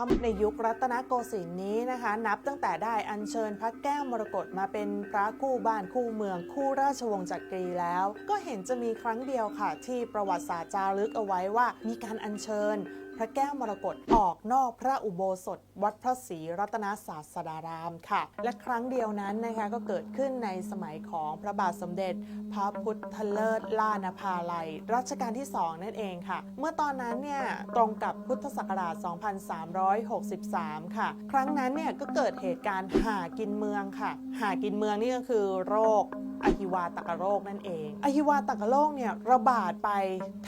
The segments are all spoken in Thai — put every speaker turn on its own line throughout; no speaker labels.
ถ้ำในยุครัตนโกสินทร์นี้นะคะ นับตั้งแต่ได้อัญเชิญพระแก้วมรกตมาเป็นพระคู่บ้านคู่เมืองคู่ราชวงศ์จักรีแล้ว ก็เห็นจะมีครั้งเดียวค่ะ ที่ประวัติศาสตร์จารึกเอาไว้ว่า มีการอัญเชิญ พระแก้วมรกตออกนอกพระอุโบสถ วัดพระศรีรัตนศาสดารามค่ะ และครั้งเดียวนั้นนะคะก็เกิดขึ้นในสมัยของพระบาทสมเด็จ พระพุทธเลิศล่านภาลัย รัชกาลที่ 2 นั่นเองค่ะ เมื่อตอนนั้นเนี่ยตรงกับพุทธศักราช 2363 ค่ะ ครั้งนั้นเนี่ยก็เกิดเหตุการณ์หากินเมืองค่ะ หากินเมืองนี่ก็คือโรคอหิวาตกโรคนั่นเองอหิวาตกโรคเนี่ยระบาดไป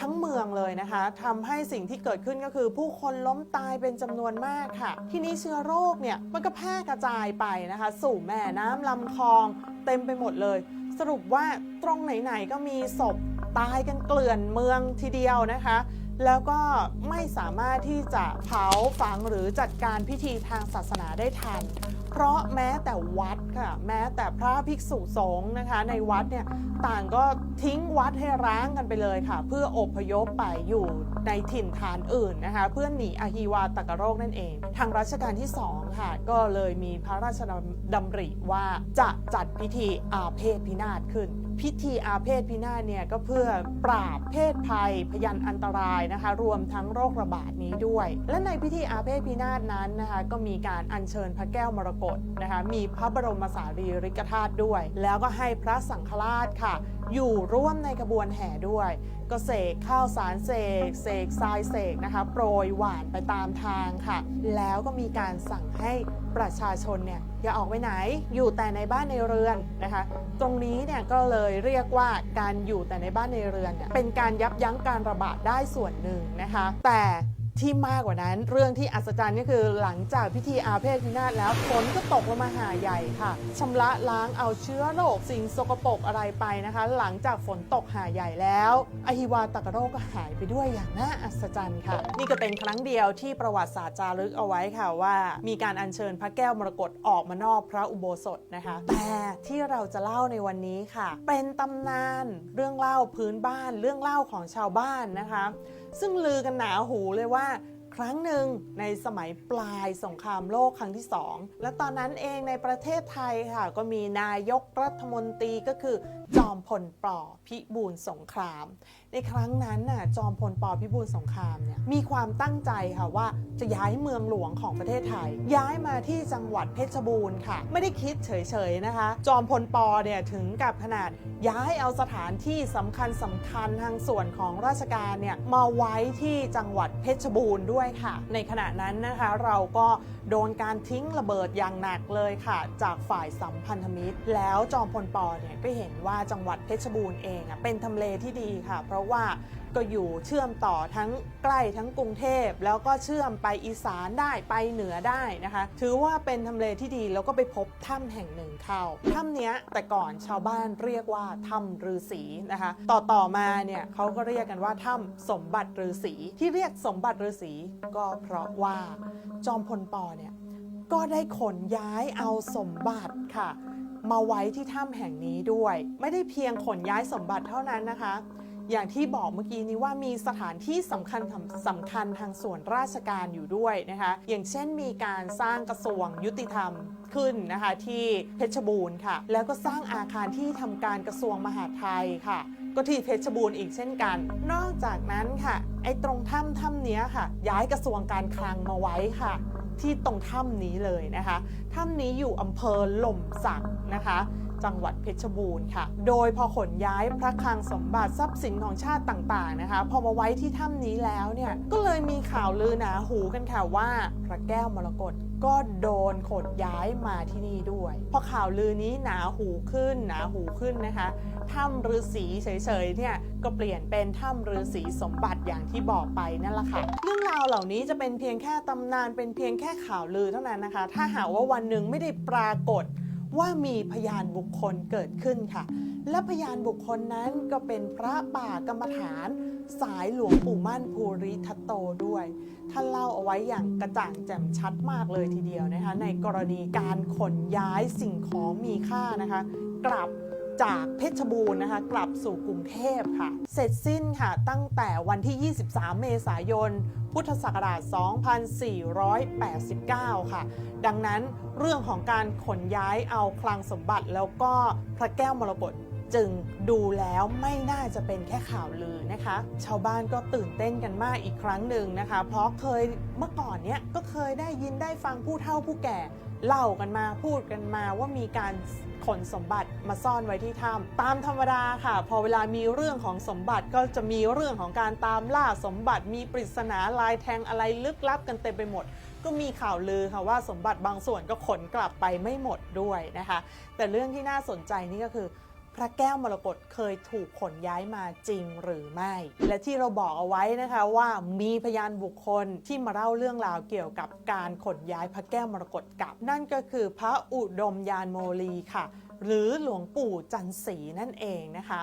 ทั้งเมืองเลยนะคะทำให้สิ่งที่เกิดขึ้นก็คือือผู้คนล้มตายเป็นจำนวนมากค่ะ ที่นี้เชื้อโรคเนี่ยมันก็แพร่กระจายไปนะคะ สู่แม่น้ำลำคลองเต็มไปหมดเลย สรุปว่าตรงไหนๆก็มีศพตายกันเกลื่อนเมืองทีเดียวนะคะ แล้วก็ไม่สามารถที่จะเผาฝังหรือจัดการพิธีทางศาสนาได้ทัน เพราะแม้แต่วัดค่ะ แม้แต่พระภิกษุสงฆ์นะคะ ในวัดเนี่ยต่างก็ทิ้งวัดให้ร้างกันไปเลยค่ะ เพื่ออพยพไปอยู่ในถิ่นฐานอื่นนะคะ เพื่อหนีอหิวาตกโรคนั่นเอง ทางรัชกาลที่2ค่ะ ก็เลยมีพระราชดำริว่าจะจัดพิธีอาเพศพินาศขึ้น พิธีอาเพศพินาศเนี่ยก็เพื่อปราบเพศภัย พยันอันตรายนะคะ รวมทั้งโรคระบาดนี้ด้วย และในพิธีอาเพศพินาศนั้นนะคะก็มีการอัญเชิญพระแก้วมรกตนะคะมีพระบรมสารีริกธาตุด้วย แล้วก็ให้พระสังฆราชค่ะ อยู่ร่วมในกระบวนแห่ด้วย ก็เสกข้าวสารเสกเสกทรายเสกนะคะโปรยหวานไปตามทางค่ะ แล้วก็มีการสั่งให้ประชาชนเนี่ยอย่าออกไปไหนอยู่แต่ในบ้านในเรือนนะคะ ตรงนี้เนี่ยก็เลยเรียกว่าการอยู่แต่ในบ้านในเรือนเนี่ยเป็นการยับยั้งการระบาดได้ส่วนหนึ่งนะคะ แต่ ที่มากกว่านั้น เรื่องที่อัศจรรย์ก็คือหลังจากพิธีอาเพศพินาศแล้วฝนก็ตกลงมาหาใหญ่ค่ะชำระล้างเอาเชื้อโรคสิ่งสกปรกอะไรไปนะคะ หลังจากฝนตกหาใหญ่แล้วอหิวาตกโรคก็หายไปด้วยอย่างน่าอัศจรรย์ค่ะ นี่ก็เป็นครั้งเดียวที่ประวัติศาสตร์จารึกเอาไว้ค่ะว่า มีการอัญเชิญพระแก้วมรกตออกมานอกพระอุโบสถนะคะ แต่ที่เราจะเล่าในวันนี้ค่ะ เป็นตำนานเรื่องเล่าพื้นบ้านเรื่องเล่าของชาวบ้านนะคะซึ่งลือกันหนาหูเลยว่า ครั้งหนึ่งในสมัยปลายสงครามโลกครั้งที่สองและตอนนั้นเองในประเทศไทยค่ะ ก็มีนายกรัฐมนตรีก็คือ จอมพลปอพิบูลสงคราม ในครั้งนั้นน่ะจอมพลปอพิบูลสงครามเนี่ยมีความตั้งใจค่ะว่าจะย้ายเมืองหลวงของประเทศไทย ย้ายมาที่จังหวัดเพชรบูรณ์ค่ะ ไม่ได้คิดเฉยๆนะคะ จอมพลปอเนี่ยถึงกับขนาดย้ายเอาสถานที่สำคัญสำคัญทางส่วนของราชการเนี่ยมาไว้ที่จังหวัดเพชรบูรณ์ด้วยค่ะ ในขณะนั้นนะคะเราก็โดนการทิ้งระเบิดอย่างหนักเลยค่ะ จากฝ่ายสัมพันธมิตร แล้วจอมพลปอเนี่ยก็เห็นว่าจังหวัดเพชรบูรณ์เองเป็นทำเลที่ดีค่ะ เพราะว่าก็อยู่เชื่อมต่อทั้งใกล้ทั้งกรุงเทพ แล้วก็เชื่อมไปอีสานได้ไปเหนือได้นะคะ ถือว่าเป็นทำเลที่ดีแล้วก็ไปพบถ้ำแห่งหนึ่งเข้าถ้ำเนี้ยแต่ก่อนชาวบ้านเรียกว่าถ้ำฤาษีนะคะ ต่อต่อมาเนี่ยเขาก็เรียกกันว่าถ้ำสมบัติฤาษีที่เรียกสมบัติฤาษีก็เพราะว่าจอมพลปอเนี่ยก็ได้ขนย้ายเอาสมบัติค่ะ มาไว้ที่ถ้ำแห่งนี้ด้วย ไม่ได้เพียงขนย้ายสมบัติเท่านั้นนะคะ อย่างที่บอกเมื่อกี้นี้ว่ามีสถานที่สำคัญสำคัญทางส่วนราชการอยู่ด้วยนะคะ อย่างเช่นมีการสร้างกระทรวงยุติธรรมขึ้นนะคะที่เพชรบูรณ์ค่ะ แล้วก็สร้างอาคารที่ทำการกระทรวงมหาดไทยค่ะก็ที่เพชรบูรณ์อีกเช่นกัน นอกจากนั้นค่ะ ไอ้ตรงถ้ำถ้ำนี้ค่ะ ย้ายกระทรวงการคลังมาไว้ค่ะ ที่ตรงถ้ำนี้เลยนะคะ ถ้ำนี้อยู่อำเภอหล่มสักนะคะ จังหวัดเพชรบูรณ์ค่ะ โดยพอขนย้ายพระคลังสมบัติทรัพย์สินของชาติต่างๆนะคะ พอมาไว้ที่ถ้ำนี้แล้วเนี่ยก็เลยมีข่าวลือหนาหูกันค่ะว่าพระแก้วมรกตก็โดนขนย้ายมาที่นี่ด้วยพอข่าวลือนี้หนาหูขึ้นหนาหูขึ้นนะคะถ้ำฤาษีเฉยๆเนี่ยก็เปลี่ยนเป็นถ้ำฤาษีสมบัติอย่างที่บอกไปนั่นแหละค่ะ เรื่องราวเหล่านี้จะเป็นเพียงแค่ตำนานเป็นเพียงแค่ข่าวลือเท่านั้นนะคะ ถ้าหากว่าวันหนึ่งไม่ได้ปรากฏ ว่ามีพยานบุคคลเกิดขึ้นค่ะ และพยานบุคคลนั้นก็เป็นพระป่ากรรมฐานสายหลวงปู่มั่นภูริทัตโตด้วย ท่านเล่าเอาไว้อย่างกระจ่างแจ่มชัดมากเลยทีเดียวนะคะ ในกรณีการขนย้ายสิ่งของมีค่านะคะ กลับ จากเพชรบูรณ์นะคะ กลับสู่กรุงเทพค่ะ เสร็จสิ้นค่ะ ตั้งแต่วันที่ 23 เมษายน พุทธศักราช 2489 ค่ะ ดังนั้นเรื่องของการขนย้ายเอาคลังสมบัติแล้วก็พระแก้วมรกตจึงดูแล้วไม่น่าจะเป็นแค่ข่าวลือนะคะ ชาวบ้านก็ตื่นเต้นกันมากอีกครั้งหนึ่งนะคะ เพราะเคยเมื่อก่อนเนี้ยก็เคยได้ยินได้ฟังผู้เฒ่าผู้แก่ เล่ากันมาพูดกันมาว่ามีการขนสมบัติมาซ่อนไว้ที่ถ้ำตามธรรมดาค่ะ พอเวลามีเรื่องของสมบัติก็จะมีเรื่องของการตามล่าสมบัติ มีปริศนาลายแทงอะไรลึกลับกันเต็มไปหมด ก็มีข่าวลือค่ะว่าสมบัติบางส่วนก็ขนกลับไปไม่หมดด้วยนะคะ แต่เรื่องที่น่าสนใจนี่ก็คือ พระแก้วมรกตเคยถูกขนย้ายมาจริงหรือไม่ และที่เราบอกเอาไว้นะคะว่ามีพยานบุคคลที่มาเล่าเรื่องราวเกี่ยวกับการขนย้ายพระแก้วมรกตกลับ นั่นก็คือพระอุดมยานโมลีค่ะ หรือหลวงปู่จันสีนั่นเองนะคะ